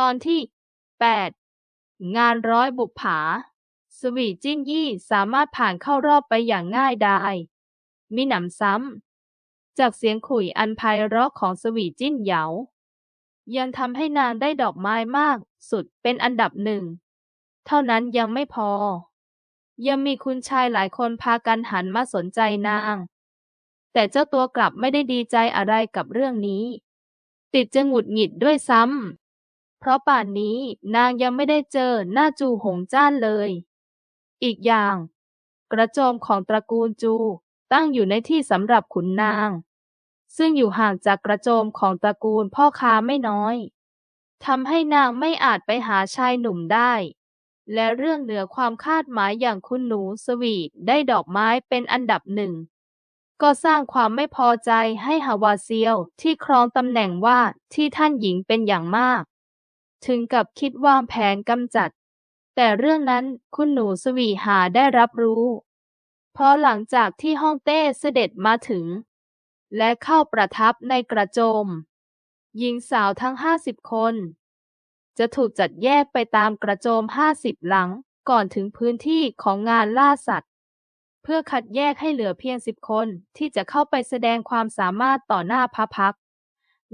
ตอนที่ 8 งานร้อยบุปผา สวีจิ้นยี่สามารถผ่านเข้ารอบไปอย่างง่ายดายมิหนำซ้ำ จากเสียงขุยอันไพเราะของสวีจิ้นเหยา ยังทำให้นางได้ดอกไม้มากสุดเป็นอันดับหนึ่ง เท่านั้นยังไม่พอ ยังมีคุณชายหลายคนพากันหันมาสนใจนาง แต่เจ้าตัวกลับไม่ได้ดีใจอะไรกับเรื่องนี้ ติดจะหงุดหงิดด้วยซ้ำ เพราะป่านนี้นางยังไม่ได้เจอหน้าจูหงจ้านเลย อีกอย่าง กระโจมของตระกูลจูตั้งอยู่ในที่สำหรับขุนนาง ซึ่งอยู่ห่างจากกระโจมของตระกูลพ่อค้าไม่น้อยทำให้นางไม่อาจไปหาชายหนุ่มได้ และเรื่องเหนือความคาดหมายอย่างคุณหนูสวีทได้ดอกไม้เป็นอันดับหนึ่ง ก็สร้างความไม่พอใจให้ฮาวาเซียวที่ครองตำแหน่งว่าที่ท่านหญิงเป็นอย่างมาก ถึงกับคิดวางแผนกำจัด แต่เรื่องนั้นคุณหนูสวีหาได้รับรู้เพราะหลังจากที่ฮ่องเต้เสด็จมาถึง และเข้าประทับในกระโจม หญิงสาวทั้งห้าสิบคน จะถูกจัดแยกไปตามกระโจมห้าสิบหลังก่อนถึงพื้นที่ของงานล่าสัตว์ เพื่อคัดแยกให้เหลือเพียงสิบคนที่จะเข้าไปแสดงความสามารถต่อหน้าพระพัก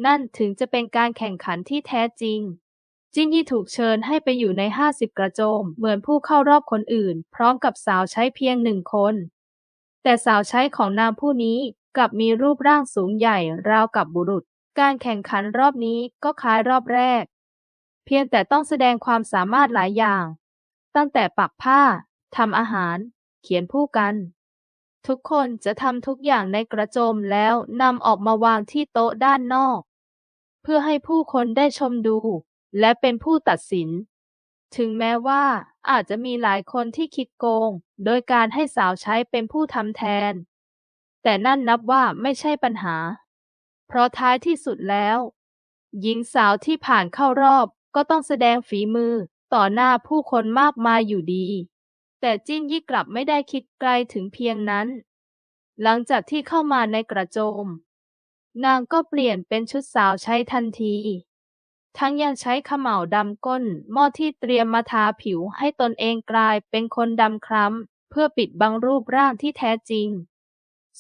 นั่นถึงจะเป็นการแข่งขันที่แท้จริง จิ้นยี่ถูกเชิญให้ไปอยู่ในห้าสิบกระโจม เหมือนผู้เข้ารอบคนอื่น พร้อมกับสาวใช้เพียงหนึ่งคน แต่สาวใช้ของนางผู้นี้กลับมีรูปร่างสูงใหญ่ราวกับบุรุษ การแข่งขันรอบนี้ก็คล้ายรอบแรก เพียงแต่ต้องแสดงความสามารถหลายอย่าง ตั้งแต่ปักผ้าทำอาหาร เขียนผู้กัน ทุกคนจะทำทุกอย่างในกระโจมแล้วนำออกมาวางที่โต๊ะด้านนอก เพื่อให้ผู้คนได้ชมดู และเป็นผู้ตัดสิน ถึงแม้ว่าอาจจะมีหลายคนที่คิดโกง โดยการให้สาวใช้เป็นผู้ทำแทน แต่นั่นนับว่าไม่ใช่ปัญหา เพราะท้ายที่สุดแล้ว หญิงสาวที่ผ่านเข้ารอบก็ต้องแสดงฝีมือต่อหน้าผู้คนมากมายอยู่ดี แต่จิ้นยี่กลับไม่ได้คิดไกลถึงเพียงนั้น หลังจากที่เข้ามาในกระโจม นางก็เปลี่ยนเป็นชุดสาวใช้ทันที ทั้งยังใช้ขม่าวดำก้น หม้อที่เตรียมมาทาผิวให้ตนเองกลายเป็นคนดำคล้ำ เพื่อปิดบังรูปร่างที่แท้จริง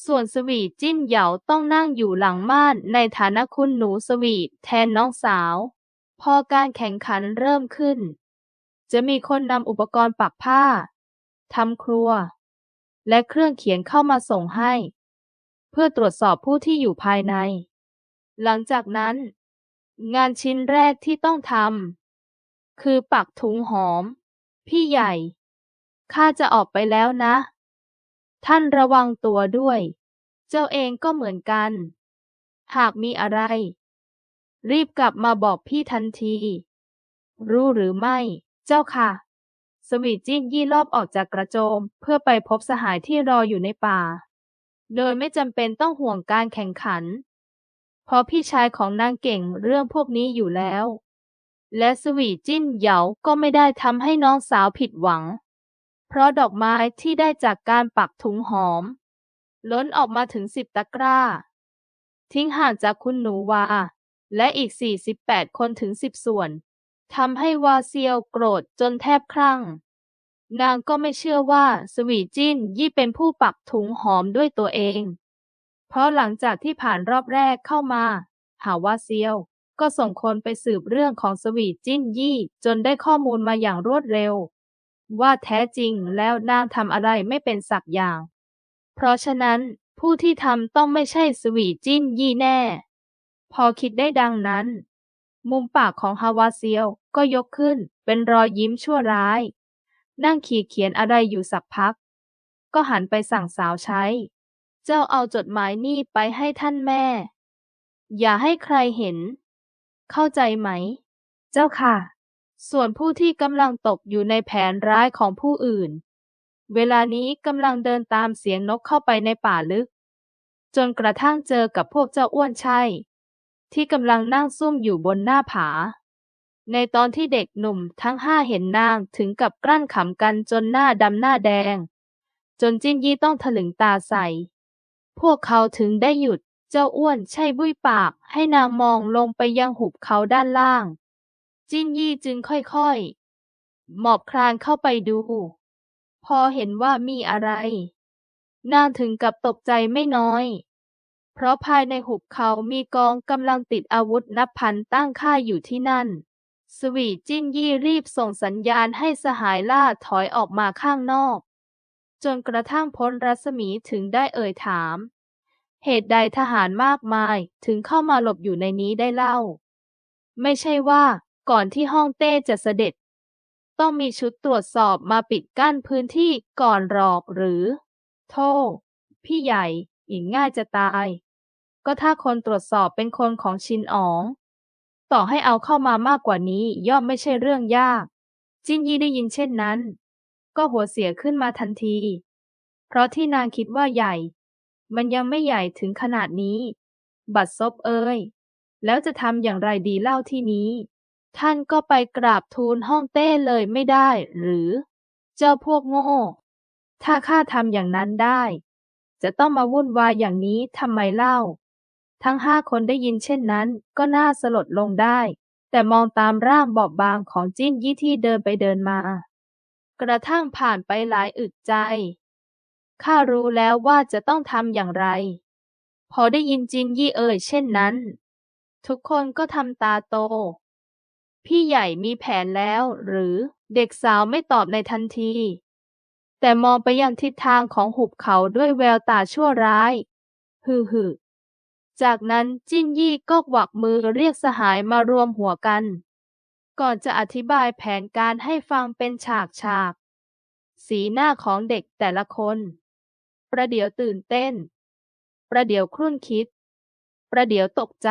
ส่วนสวีจิ้นเหยาต้องนั่งอยู่หลังม่านในฐานะคุณหนูสวีทแทนน้องสาว พอการแข่งขันเริ่มขึ้น จะมีคนนำอุปกรณ์ปักผ้าทำครัว และเครื่องเขียนเข้ามาส่งให้ เพื่อตรวจสอบผู้ที่อยู่ภายใน หลังจากนั้น งานชิ้นแรกที่ต้องทำคือปักถุงหอม พี่ใหญ่ ข้าจะออกไปแล้วนะ ท่านระวังตัวด้วย เจ้าเองก็เหมือนกัน หากมีอะไร รีบกลับมาบอกพี่ทันที รู้หรือไม่ เจ้าค่ะ สวีจิ้นยี่รอบออกจากกระโจม เพื่อไปพบสหายที่รออยู่ในป่า โดยไม่จำเป็นต้องห่วงการแข่งขัน เพราะพี่ชายของนางเก่งเรื่องพวกนี้อยู่แล้ว และสวีจิ้นเหยาก็ไม่ได้ทำให้น้องสาวผิดหวัง เพราะดอกไม้ที่ได้จากการปักถุงหอม ล้นออกมาถึงสิบตะกร้า ทิ้งห่างจากคุณหนูวา และอีก 48 คนถึงสิบส่วนทำให้วาเซียวโกรธจนแทบคลั่ง นางก็ไม่เชื่อว่าสวีจิ้นยี่เป็นผู้ปักถุงหอมด้วยตัวเอง ราะหลังจากที่ผ่านรอบแรกเข้ามา หาวาเซียว ก็ส่งคนไปสืบเรื่องของสวีจิ้นยี่ จนได้ข้อมูลมาอย่างรวดเร็ว ว่าแท้จริงแล้วนางทำอะไรไม่เป็นสักอย่าง เพราะฉะนั้นผู้ที่ทำต้องไม่ใช่สวีจิ้นยี่แน่ พอคิดได้ดังนั้น มุมปากของฮาวาเซียวก็ยกขึ้นเป็นรอยยิ้มชั่วร้าย นั่งขีดเขียนอะไรอยู่สักพัก ก็หันไปสั่งสาวใช้ เจ้าเอาจดหมายนี่ไปให้ท่านแม่ อย่าให้ใครเห็น เข้าใจไหม เจ้าค่ะ ส่วนผู้ที่กำลังตกอยู่ในแผนร้ายของผู้อื่น เวลานี้กำลังเดินตามเสียงนกเข้าไปในป่าลึก จนกระทั่งเจอกับพวกเจ้าอ้วนใช่ ที่กำลังนั่งซุ่มอยู่บนหน้าผา ในตอนที่เด็กหนุ่มทั้งห้าเห็นนางถึงกับกลั้นขำกันจนหน้าดำหน้าแดง จนจิ้นยี่ต้องถลึงตาใส่ พวกเขาถึงได้หยุด เจ้าอ้วนใช่บุ้ยปาก ให้นางมองลงไปยังหุบเขาด้านล่าง จินยี่จึงค่อยๆ หมอบคลานเข้าไปดู พอเห็นว่ามีอะไร นางถึงกับตกใจไม่น้อย เพราะภายในหุบเขามีกองกำลังติดอาวุธนับพันตั้งค่ายอยู่ที่นั่น สวีจิ้นยี่รีบส่งสัญญาณให้สหายล่าถอยออกมาข้างนอก จนกระทั่งพ้นรัศมีถึงได้เอ่ยถาม เหตุใดทหารมากมายถึงเข้ามาหลบอยู่ในนี้ได้เล่า ไม่ใช่ว่าก่อนที่ห้องเต้จะเสด็จ ต้องมีชุดตรวจสอบมาปิดกั้นพื้นที่ก่อนหรอกหรือ โทษพี่ใหญ่อีกง่ายจะตาย ก็ถ้าคนตรวจสอบเป็นคนของชินอ๋อง ต่อให้เอาเข้ามามากกว่านี้ย่อมไม่ใช่เรื่องยาก จินยี่ได้ยินเช่นนั้น ก็หัวเสียขึ้นมาทันที เพราะที่นางคิดว่าใหญ่ มันยังไม่ใหญ่ถึงขนาดนี้ บัดซบเอ้ย แล้วจะทำอย่างไรดีเล่าที่นี้ ท่านก็ไปกราบทูลห้องเต้เลยไม่ได้หรือ เจ้าพวกโง่ ถ้าข้าทำอย่างนั้นได้ จะต้องมาวุ่นวายอย่างนี้ทำไมเล่า ทั้งห้าคนได้ยินเช่นนั้น ก็น่าสลดลงได้แต่มองตามร่างบอบบางของจิ้นยี่ที่เดินไปเดินมา กระทั่งผ่านไปหลายอึดใจ ข้ารู้แล้วว่าจะต้องทำอย่างไร พอได้ยินจินยี่เอ่ยเช่นนั้น ทุกคนก็ทำตาโต พี่ใหญ่มีแผนแล้วหรือเด็กสาวไม่ตอบในทันที แต่มองไปยังทิศทางของหุบเขาด้วยแววตาชั่วร้าย ฮือฮือจากนั้นจิ้นยี่ก็หวักมือเรียกสหายมารวมหัวกัน ก่อนจะอธิบายแผนการให้ฟังเป็นฉากฉาก สีหน้าของเด็กแต่ละคน ประเดี๋ยวตื่นเต้น ประเดี๋ยวครุ่นคิด ประเดี๋ยวตกใจ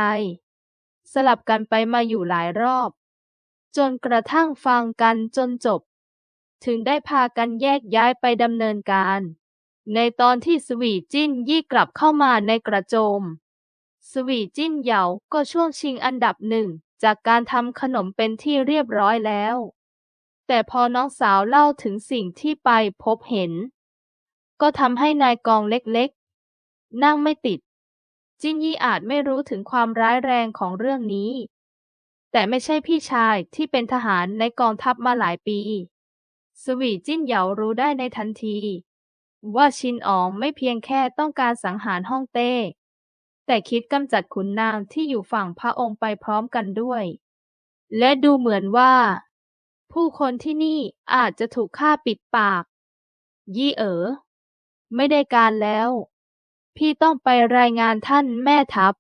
สลับกันไปมาอยู่หลายรอบ จนกระทั่งฟังกันจนจบ ถึงได้พากันแยกย้ายไปดำเนินการ ในตอนที่สวีจิ้นยี่กลับเข้ามาในกระโจม สวีจิ้นเหยาก็ช่วงชิงอันดับหนึ่ง จากการทำขนมเป็นที่เรียบร้อยแล้ว แต่พอน้องสาวเล่าถึงสิ่งที่ไปพบเห็น ก็ทำให้นายกองเล็กๆ นั่งไม่ติด จิ้นยี่อาจไม่รู้ถึงความร้ายแรงของเรื่องนี้ แต่ไม่ใช่พี่ชายที่เป็นทหารในกองทัพมาหลายปี สวีจิ้นเหยารู้ได้ในทันที ว่าชินอ๋องไม่เพียงแค่ต้องการสังหารฮ่องเต้ แต่คิดกำจัดขุนนางที่อยู่ฝั่งพระองค์ไปพร้อมกันด้วย และดูเหมือนว่า ผู้คนที่นี่อาจจะถูกฆ่าปิดปาก ยี่เอ๋อ ไม่ได้การแล้ว พี่ต้องไปรายงานท่านแม่ทัพ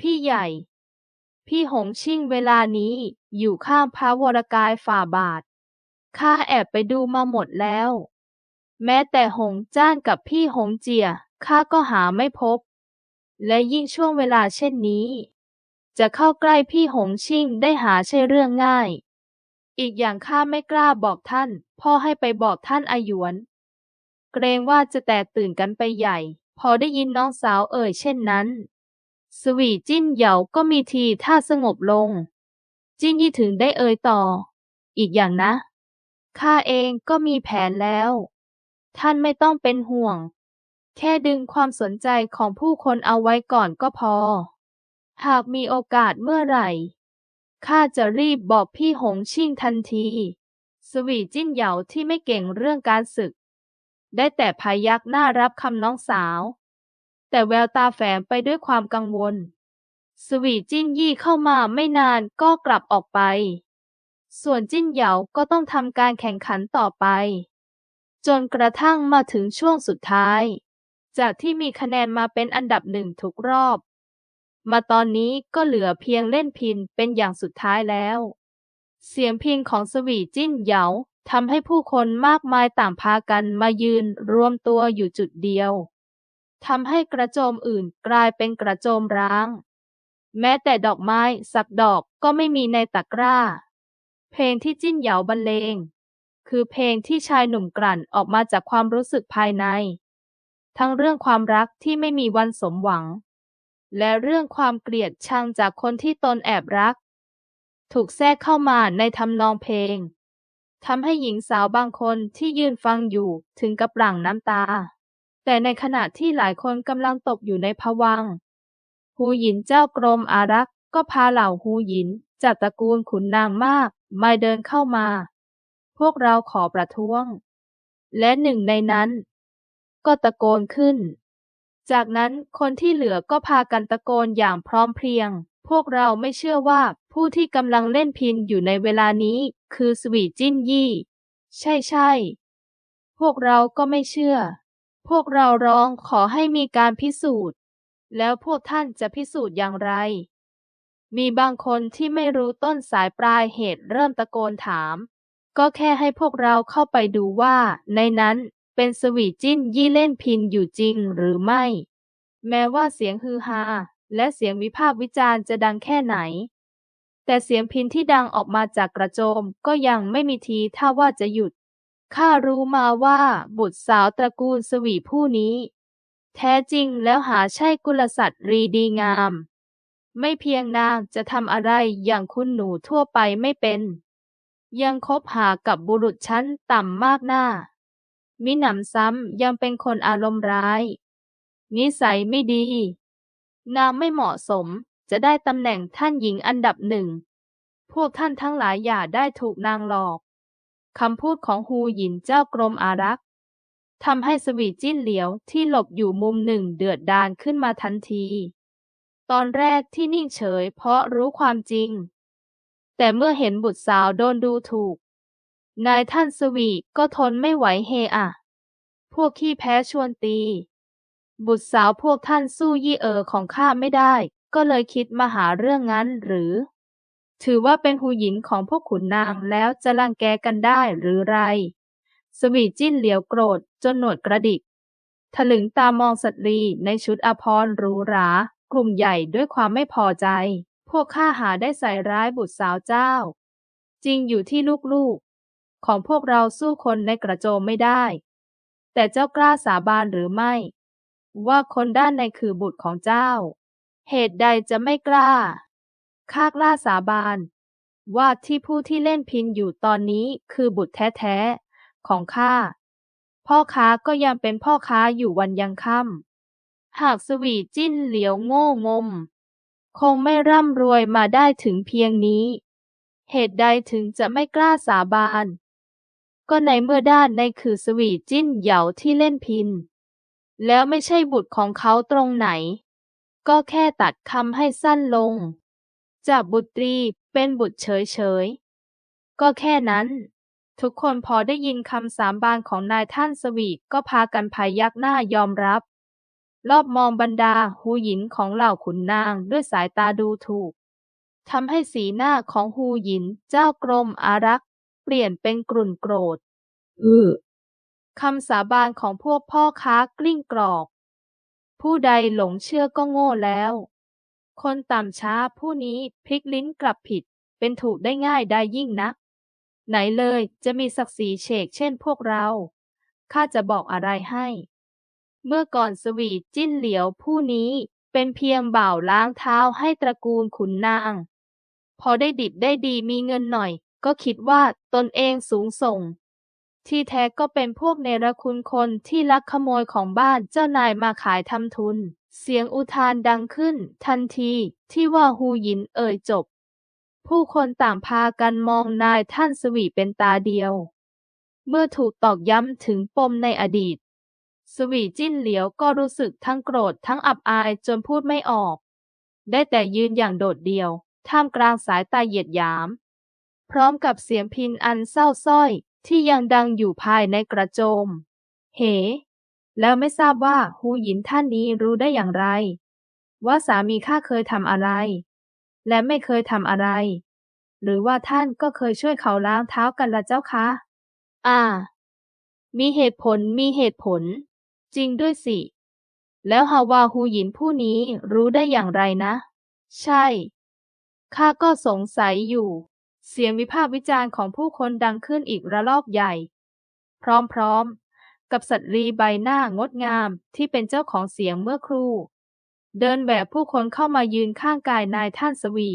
พี่ใหญ่ พี่หงชิ่งเวลานี้อยู่ข้างพระวรกายฝ่าบาท ข้าแอบไปดูมาหมดแล้ว แม้แต่หงจ้านกับพี่หงเจียข้าก็หาไม่พบ และยิ่งช่วงเวลาเช่นนี้ จะเข้าใกล้พี่หงชิ่งได้หาใช่เรื่องง่าย อีกอย่างข้าไม่กล้าบอกท่าน พ่อให้ไปบอกท่านอาหยวน เกรงว่าจะแตกตื่นกันไปใหญ่ พอได้ยินน้องสาวเอ่ยเช่นนั้น สวีจิ้นเหยาก็มีทีท่าสงบลง จิ้นยี่ถึงได้เอ่ยต่อ อีกอย่างนะข้าเองก็มีแผนแล้ว ท่านไม่ต้องเป็นห่วง แค่ดึงความสนใจของผู้คนเอาไว้ก่อนก็พอ หากมีโอกาสเมื่อไหร่ ข้าจะรีบบอกพี่หงชิ่งทันที สวีจิ้นเหยาที่ไม่เก่งเรื่องการศึก ได้แต่พายักหน้ารับคำน้องสาว แต่แววตาแฝงไปด้วยความกังวล สวีจิ้นยี่เข้ามาไม่นานก็กลับออกไป ส่วนจิ้นเหยาก็ต้องทำการแข่งขันต่อไป จนกระทั่งมาถึงช่วงสุดท้าย จากที่มีคะแนนมาเป็นอันดับหนึ่งทุกรอบ มาตอนนี้ก็เหลือเพียงเล่นพินเป็นอย่างสุดท้ายแล้ว เสียงพินของสวีจิ้นเหยาทำให้ผู้คนมากมายต่างพากันมายืนรวมตัวอยู่จุดเดียวทำให้กระโจมอื่นกลายเป็นกระโจมร้าง แม้แต่ดอกไม้สักดอกก็ไม่มีในตะกร้า เพลงที่จิ้นเหยาบรรเลง คือเพลงที่ชายหนุ่มกลั่นออกมาจากความรู้สึกภายใน ทั้งเรื่องความรักที่ไม่มีวันสมหวัง และเรื่องความเกลียดชังจากคนที่ตนแอบรัก ถูกแทรกเข้ามาในทำนองเพลงทำให้หญิงสาวบางคนที่ยืนฟังอยู่ถึงกับหลั่งน้ำตา แต่ในขณะที่หลายคนกำลังตกอยู่ในภวังฮูหยินเจ้ากรมอารักษ์ก็พาเหล่าฮูหยินจากตระกูลขุนนางมากม่เดินเข้ามา พวกเราขอประท้วง และหนึ่งในนั้น ก็ตะโกนขึ้น จากนั้นคนที่เหลือก็พากันตะโกนอย่างพร้อมเพรียง พวกเราไม่เชื่อว่าผู้ที่กำลังเล่นพินอยู่ในเวลานี้ คือสวีจิ้นยี่ ใช่ใช่ พวกเราก็ไม่เชื่อ พวกเราร้องขอให้มีการพิสูจน์ แล้วพวกท่านจะพิสูจน์อย่างไร มีบางคนที่ไม่รู้ต้นสายปลายเหตุเริ่มตะโกนถามก็แค่ให้พวกเราเข้าไปดูว่าในนั้น เป็นสวีจิ้นยี่เล่นพินอยู่จริงหรือไม่ แม้ว่าเสียงฮือฮาและเสียงวิพากษ์วิจารณ์จะดังแค่ไหน แต่เสียงพินที่ดังออกมาจากกระโจมก็ยังไม่มีทีท่าว่าจะหยุด ข้ารู้มาว่าบุตรสาวตระกูลสวีผู้นี้ แท้จริงแล้วหาใช่กุลสัตว์รีดีงาม ไม่เพียงนางจะทำอะไรอย่างคุณหนูทั่วไปไม่เป็น ยังคบหากับบุรุษชั้นต่ำมากหน้า มิหนำซ้ำยังเป็นคนอารมณ์ร้าย นิสัยไม่ดี นางไม่เหมาะสมจะได้ตำแหน่งท่านหญิงอันดับหนึ่ง พวกท่านทั้งหลายอย่าได้ถูกนางหลอก คำพูดของฮูหยินเจ้ากรมอารักษ์ทำให้สวีจิ้นเหลียวที่หลบอยู่มุมหนึ่งเดือดดาลขึ้นมาทันที ตอนแรกที่นิ่งเฉยเพราะรู้ความจริง แต่เมื่อเห็นบุตรสาวโดนดูถูก นายท่านสวีก็ทนไม่ไหวเฮอะพวกขี้แพ้ชวนตี บุตรสาวพวกท่านสู้ยี่เอ๋อของข้าไม่ได้ ก็เลยคิดมาหาเรื่องงั้นหรือ ถือว่าเป็นหูหญินของพวกขุนนางแล้วจะรังแกกันได้หรือไร สวีจิ้นเหลียวโกรธจนหนวดกระดิก ถลึงตามองสตรีในชุดอภรณ์หรูหรากลุ่มใหญ่ด้วยความไม่พอใจ พวกข้าหาได้ใส่ร้ายบุตรสาวเจ้า จริงอยู่ที่ลูก ของพวกเราสู้คนในกระโจมไม่ได้ แต่เจ้ากล้าสาบานหรือไม่ ว่าคนด้านในคือบุตรของเจ้า เหตุใดจะไม่กล้า ข้ากล้าสาบาน ว่าที่ผู้ที่เล่นพินอยู่ตอนนี้คือบุตรแท้ๆของข้า พ่อค้าก็ยังเป็นพ่อค้าอยู่วันยังค่ำหากสวีจิ้นเหลียวโง่งม คงไม่ร่ำรวยมาได้ถึงเพียงนี้เหตุใดถึงจะไม่กล้าสาบาน ก็ในเมื่อด้านในคือสวีจิ้นเหยาที่เล่นพิน แล้วไม่ใช่บุตรของเขาตรงไหน ก็แค่ตัดคำให้สั้นลง จากบุตรีเป็นบุตรเฉยๆก็แค่นั้น ทุกคนพอได้ยินคำสามบานของนายท่านสวีก็พากันพายักหน้ายอมรับ รอบมองบรรดาหูหยินของเหล่าขุนนางด้วยสายตาดูถูกทำให้สีหน้าของฮูหยินเจ้ากรมอารักษ์ เปลี่ยนเป็นกรุ่นโกรธ อือคำสาบานของพวกพ่อค้ากลิ้งกรอก ผู้ใดหลงเชื่อก็โง่แล้ว คนต่ำช้าผู้นี้พลิกลิ้นกลับผิด เป็นถูกได้ง่ายได้ยิ่งนัก ไหนเลยจะมีศักดิ์ศรีเฉกเช่นพวกเรา ข้าจะบอกอะไรให้ เมื่อก่อนสวีจิ้นเหลียวผู้นี้เป็นเพียงบ่าวล้างเท้าให้ตระกูลขุนนาง พอได้ดิบได้ดีมีเงินหน่อย ก็คิดว่าตนเองสูงส่ง ที่แท้ก็เป็นพวกเนรคุณคนที่ลักขโมยของบ้านเจ้านายมาขายทำทุน เสียงอุทานดังขึ้น ทันทีที่ว่าฮูหยินเอ่ยจบ ผู้คนต่างพากันมองนายท่านสวีเป็นตาเดียว เมื่อถูกตอกย้ำถึงปมในอดีต สวีจิ้นเหลียวก็รู้สึกทั้งโกรธทั้งอับอายจนพูดไม่ออก ได้แต่ยืนอย่างโดดเดี่ยวท่ามกลางสายตาเหยียดหยาม พร้อมกับเสียงพินอันเศร้าส้อย ที่ยังดังอยู่ภายในกระโจม เห แล้วไม่ทราบว่าฮูหยินท่านนี้รู้ได้อย่างไร ว่าสามีข้าเคยทำอะไร และไม่เคยทำอะไร หรือว่าท่านก็เคยช่วยเขาล้างเท้ากันละเจ้าคะ อ่า มีเหตุผลมีเหตุผล จริงด้วยสิ แล้วฮาวาฮูหยินผู้นี้รู้ได้อย่างไรนะ ใช่ข้าก็สงสัยอยู่ เสียงวิพากษ์วิจารณ์ของผู้คนดังขึ้นอีกระลอกใหญ่ พร้อมๆ กับสตรีใบหน้างดงามที่เป็นเจ้าของเสียงเมื่อครู่ เดินแบบผู้คนเข้ามายืนข้างกายนายท่านสวี